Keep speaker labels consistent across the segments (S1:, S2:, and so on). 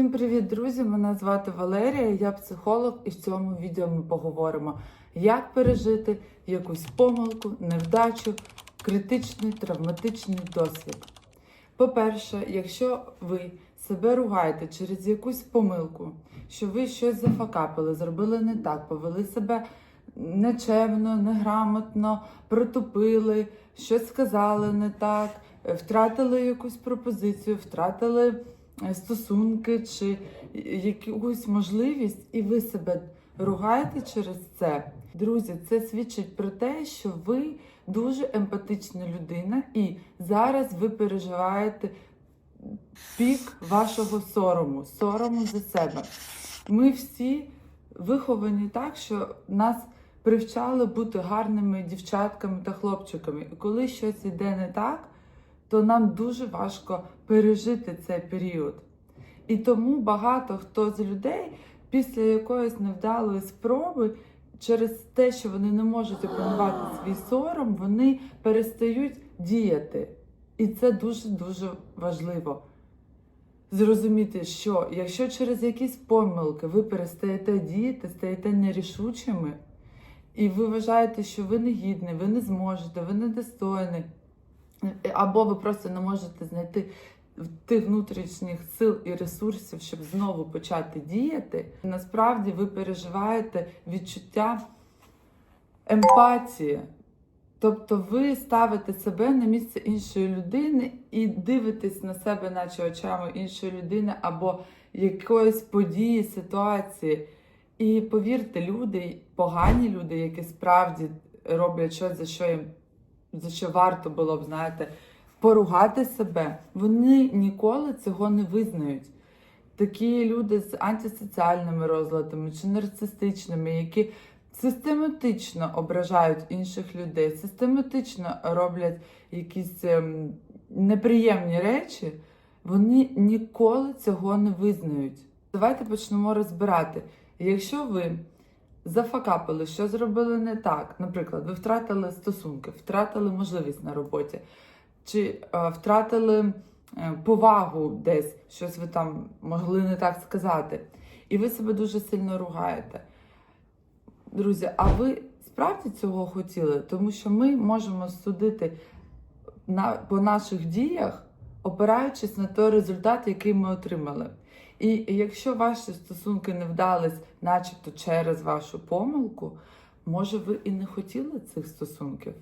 S1: Всім привіт, друзі! Мене звати Валерія, я психолог, і в цьому відео ми поговоримо, як пережити якусь помилку, невдачу, критичний травматичний досвід. По-перше, якщо ви себе ругаєте через якусь помилку, що ви щось зафакапили, зробили не так, повели себе нечемно, неграмотно, протупили, щось сказали не так, втратили якусь пропозицію, втратили стосунки чи якусь можливість, і ви себе ругаєте через це. Друзі, це свідчить про те, що ви дуже емпатична людина, і зараз ви переживаєте пік вашого сорому, сорому за себе. Ми всі виховані так, що нас привчали бути гарними дівчатками та хлопчиками. І коли щось йде не так, то нам дуже важко пережити цей період. І тому багато хто з людей після якоїсь невдалої спроби, через те, що вони не можуть опанувати свій сором, вони перестають діяти. І це дуже-дуже важливо. Зрозуміти, що якщо через якісь помилки ви перестаєте діяти, стаєте нерішучими, і ви вважаєте, що ви не гідні, ви не зможете, ви недостойні, або ви просто не можете знайти тих внутрішніх сил і ресурсів, щоб знову почати діяти, насправді ви переживаєте відчуття емпатії. Тобто ви ставите себе на місце іншої людини і дивитесь на себе, наче очами іншої людини або якоїсь події, ситуації. І повірте, люди, погані люди, які справді роблять щось, за що їм за що варто було б, знаєте, поругати себе, вони ніколи цього не визнають. Такі люди з антисоціальними розладами чи нарцистичними, які систематично ображають інших людей, систематично роблять якісь ем, неприємні речі, вони ніколи цього не визнають. Давайте почнемо розбирати. Якщо ви зафакапили, що зробили не так, наприклад, ви втратили стосунки, втратили можливість на роботі, чи е, втратили е, повагу десь, щось ви там могли не так сказати, і ви себе дуже сильно ругаєте. Друзі, а ви справді цього хотіли? Тому що ми можемо судити на, по наших діях, опираючись на той результат, який ми отримали. І якщо ваші стосунки не вдались, начебто через вашу помилку, може ви і не хотіли цих стосунків?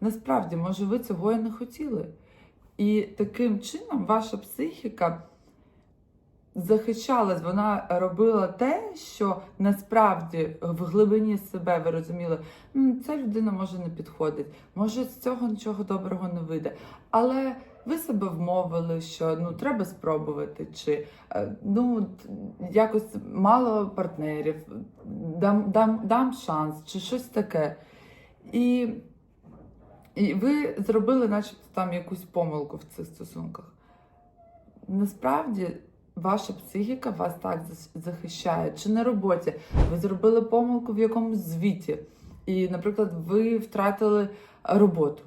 S1: Насправді, може, ви цього і не хотіли. І таким чином ваша психіка захищалась, вона робила те, що насправді в глибині себе ви розуміли, «М, ця людина може не підходить, може з цього нічого доброго не вийде. Але ви себе вмовили, що ну треба спробувати, чи е, ну якось мало партнерів, дам, дам, дам шанс, чи щось таке. І, і ви зробили, начебто, там якусь помилку в цих стосунках. Насправді. Ваша психіка вас так захищає. Чи на роботі ви зробили помилку в якомусь звіті, і, наприклад, ви втратили роботу.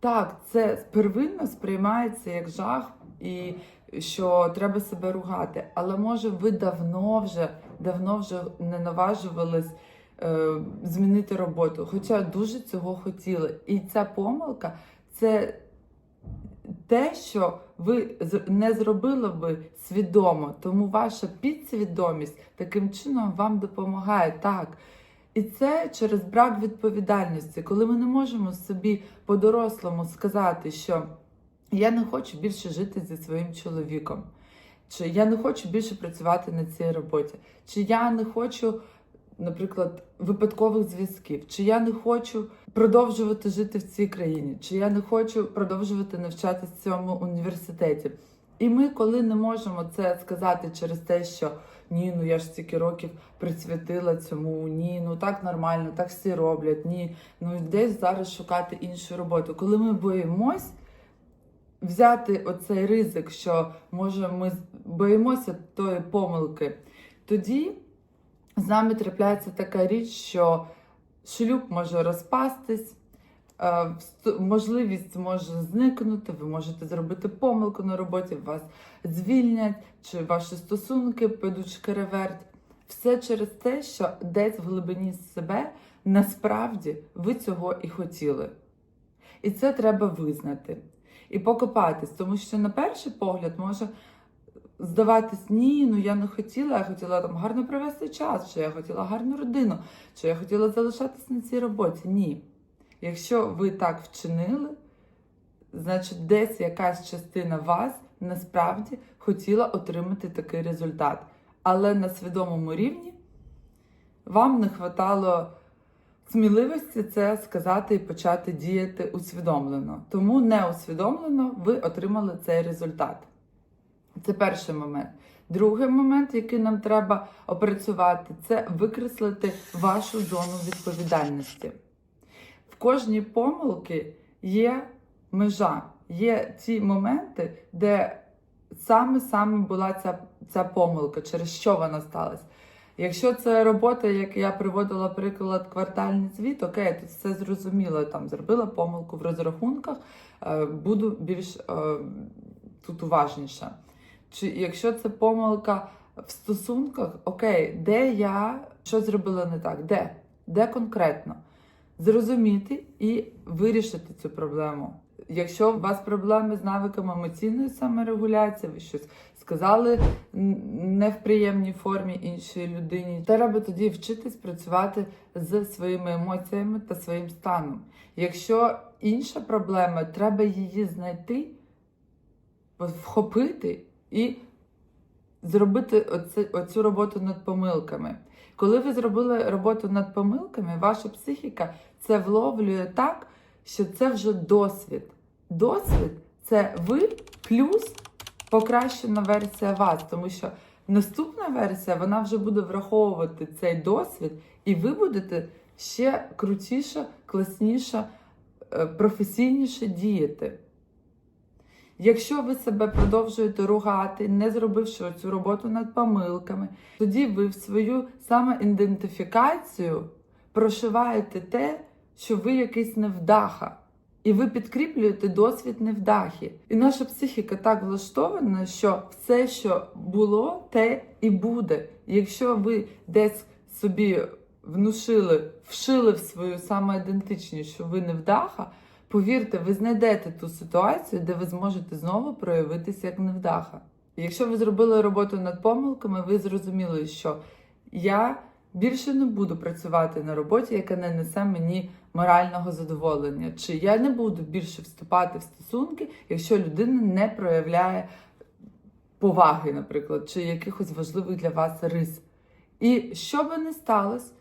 S1: Так, це первинно сприймається як жах, і що треба себе ругати. Але може ви давно вже давно вже не наважувались е, змінити роботу, хоча дуже цього хотіли. І ця помилка це те, що ви не зробили би свідомо, тому ваша підсвідомість таким чином вам допомагає так. І це через брак відповідальності, коли ми не можемо собі по-дорослому сказати, що я не хочу більше жити зі своїм чоловіком, чи я не хочу більше працювати на цій роботі, чи я не хочу, наприклад, випадкових зв'язків, чи я не хочу продовжувати жити в цій країні, чи я не хочу продовжувати навчатися в цьому університеті. І ми, коли не можемо це сказати через те, що ні, ну я ж стільки років присвятила цьому, ні, ну так нормально, так всі роблять, ні, ну десь зараз шукати іншу роботу. Коли ми боїмось взяти оцей ризик, що може ми боїмося тої помилки, тоді з нами трапляється така річ, що шлюб може розпастись, можливість може зникнути, ви можете зробити помилку на роботі, вас звільнять, чи ваші стосунки підуть шкереверт. Все через те, що десь в глибині себе насправді ви цього і хотіли. І це треба визнати і покопатись, тому що на перший погляд може здаватись, ні, ну я не хотіла, я хотіла там гарно провести час, чи я хотіла гарну родину, чи я хотіла залишатись на цій роботі. Ні. Якщо ви так вчинили, значить десь якась частина вас насправді хотіла отримати такий результат. Але на свідомому рівні вам не хватало сміливості це сказати і почати діяти усвідомлено. Тому неусвідомлено ви отримали цей результат. Це перший момент. Другий момент, який нам треба опрацювати, це викреслити вашу зону відповідальності. Кожній помилці є межа, є ті моменти, де саме-саме була ця, ця помилка, через що вона сталася. Якщо це робота, як я приводила приклад квартальний звіт, окей, тут все зрозуміло, там зробила помилку в розрахунках, е, буду більш е, тут уважніша. Чи якщо це помилка в стосунках, окей, де я що зробила не так? Де? Де конкретно? Зрозуміти і вирішити цю проблему. Якщо у вас проблеми з навиками емоційної саморегуляції, ви щось сказали не в приємній формі іншій людині, треба тоді вчитись працювати з своїми емоціями та своїм станом. Якщо інша проблема, треба її знайти, вхопити і зробити оце, оцю роботу над помилками. Коли ви зробили роботу над помилками, ваша психіка це вловлює так, що це вже досвід. Досвід це ви плюс покращена версія вас, тому що наступна версія вона вже буде враховувати цей досвід, і ви будете ще крутіше, класніше, е, професійніше діяти. Якщо ви себе продовжуєте ругати, не зробивши цю роботу над помилками, тоді ви в свою самоідентифікацію прошиваєте те, що ви якийсь невдаха. І ви підкріплюєте досвід невдахи. І наша психіка так влаштована, що все, що було, те і буде. Якщо ви десь собі внушили, вшили в свою самоідентичність, що ви невдаха, повірте, ви знайдете ту ситуацію, де ви зможете знову проявитися як невдаха. Якщо ви зробили роботу над помилками, ви зрозуміли, що я більше не буду працювати на роботі, яка не несе мені морального задоволення, чи я не буду більше вступати в стосунки, якщо людина не проявляє поваги, наприклад, чи якихось важливих для вас рис. І що би не сталося,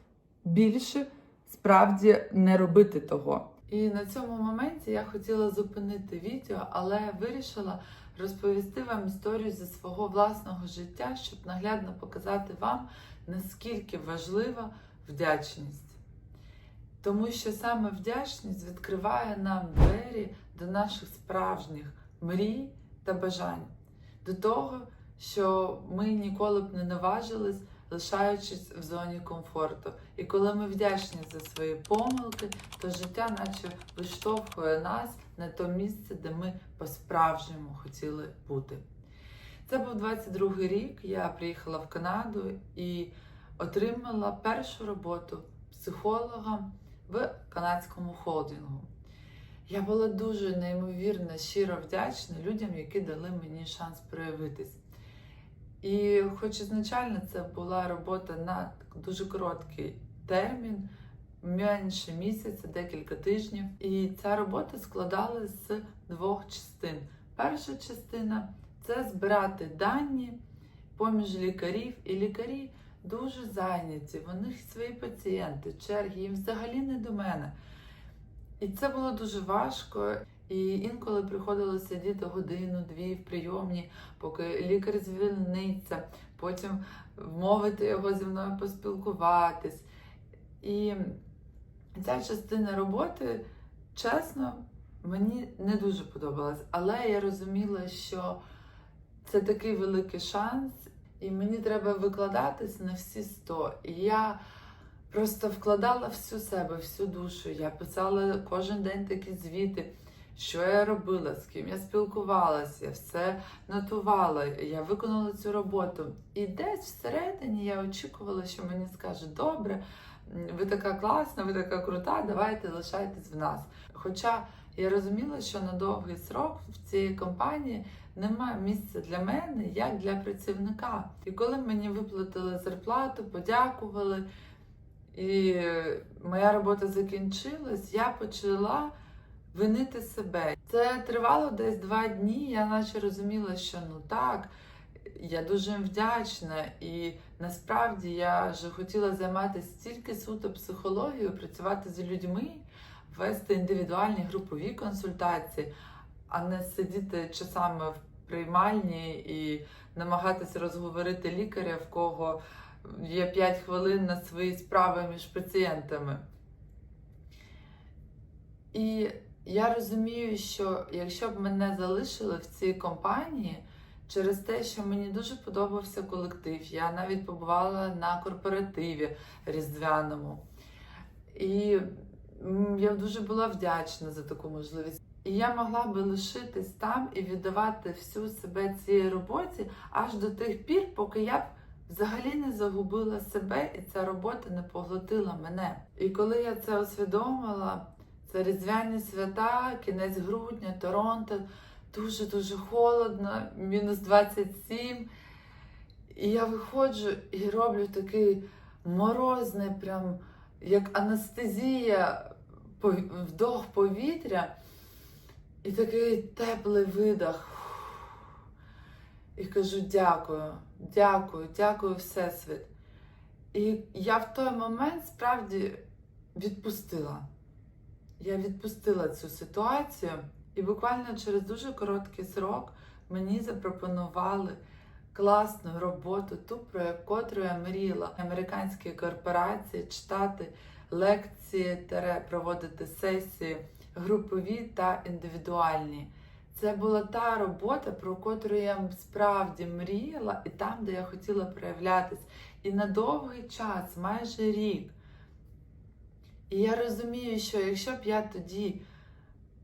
S1: більше справді не робити того. І на цьому моменті я хотіла зупинити відео, але вирішила розповісти вам історію зі свого власного життя, щоб наглядно показати вам, наскільки важлива вдячність. Тому що саме вдячність відкриває нам двері до наших справжніх мрій та бажань, до того, що ми ніколи б не наважились, лишаючись в зоні комфорту. І коли ми вдячні за свої помилки, то життя наче виштовхує нас на те місце, де ми по-справжньому хотіли бути. Це був 22-й рік. Я приїхала в Канаду і отримала першу роботу психолога в канадському холдингу. Я була дуже неймовірно щиро вдячна людям, які дали мені шанс проявитись. І хоч ізначально це була робота на дуже короткий термін, менше місяця, декілька тижнів. І ця робота складалася з двох частин. Перша частина це збирати дані поміж лікарів, і лікарі дуже зайняті, в них свої пацієнти, черги, їм взагалі не до мене. І це було дуже важко. І інколи приходилося сидіти годину-дві в прийомні, поки лікар звільниться, потім вмовити його зі мною поспілкуватись. І ця частина роботи, чесно, мені не дуже подобалась. Але я розуміла, що це такий великий шанс, і мені треба викладатись на всі 100. І я просто вкладала всю себе, всю душу. Я писала кожен день такі звіти, що я робила, з ким я спілкувалася, я все нотувала, я виконала цю роботу. І десь всередині я очікувала, що мені скажуть, добре, ви така класна, ви така крута, давайте лишайтесь в нас. Хоча я розуміла, що на довгий срок в цій компанії немає місця для мене як для працівника. І коли мені виплатили зарплату, подякували, і моя робота закінчилась, я почала винити себе. Це тривало десь два дні. Я наче розуміла, що ну так, я дуже вдячна, і насправді я вже хотіла займатися тільки суто психологією, працювати з людьми, вести індивідуальні групові консультації, а не сидіти часами в приймальні і намагатися розговорити лікаря, в кого є 5 хвилин на свої справи між пацієнтами. І я розумію, що якщо б мене залишили в цій компанії через те, що мені дуже подобався колектив, я навіть побувала на корпоративі різдвяному. І я дуже була вдячна за таку можливість. І я могла би лишитись там і віддавати всю себе цій роботі аж до тих пір, поки я б взагалі не загубила себе і ця робота не поглотила мене. І коли я це усвідомила, це різдвяні свята, кінець грудня, Торонто, дуже-дуже холодно, мінус 27. І я виходжу і роблю такий морозний, прям як анестезія, вдох повітря, і такий теплий видох. І кажу дякую, дякую, дякую, Всесвіт. І я в той момент справді відпустила. Я відпустила цю ситуацію, і буквально через дуже короткий срок мені запропонували класну роботу, ту, про котру я мріяла. Американські корпорації читати лекції, тере, проводити сесії, групові та індивідуальні. Це була та робота, про котру я справді мріяла, і там, де я хотіла проявлятись. І на довгий час, майже рік. І я розумію, що якщо б я тоді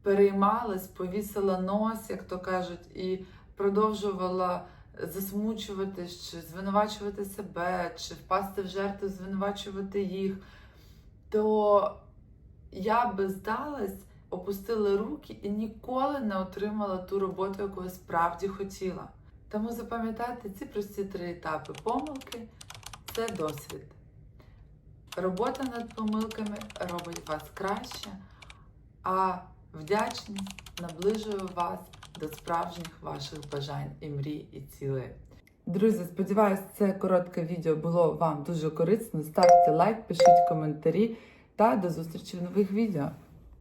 S1: переймалась, повісила нос, як то кажуть, і продовжувала засмучуватись, чи звинувачувати себе, чи впасти в жертву, звинувачувати їх, то я би здалась, опустила руки і ніколи не отримала ту роботу, яку я справді хотіла. Тому запам'ятайте ці прості три етапи помилки це досвід. Робота над помилками робить вас краще, а вдячність наближує вас до справжніх ваших бажань і мрій і цілей. Друзі, сподіваюся, це коротке відео було вам дуже корисно. Ставте лайк, пишіть коментарі та до зустрічі в нових відео.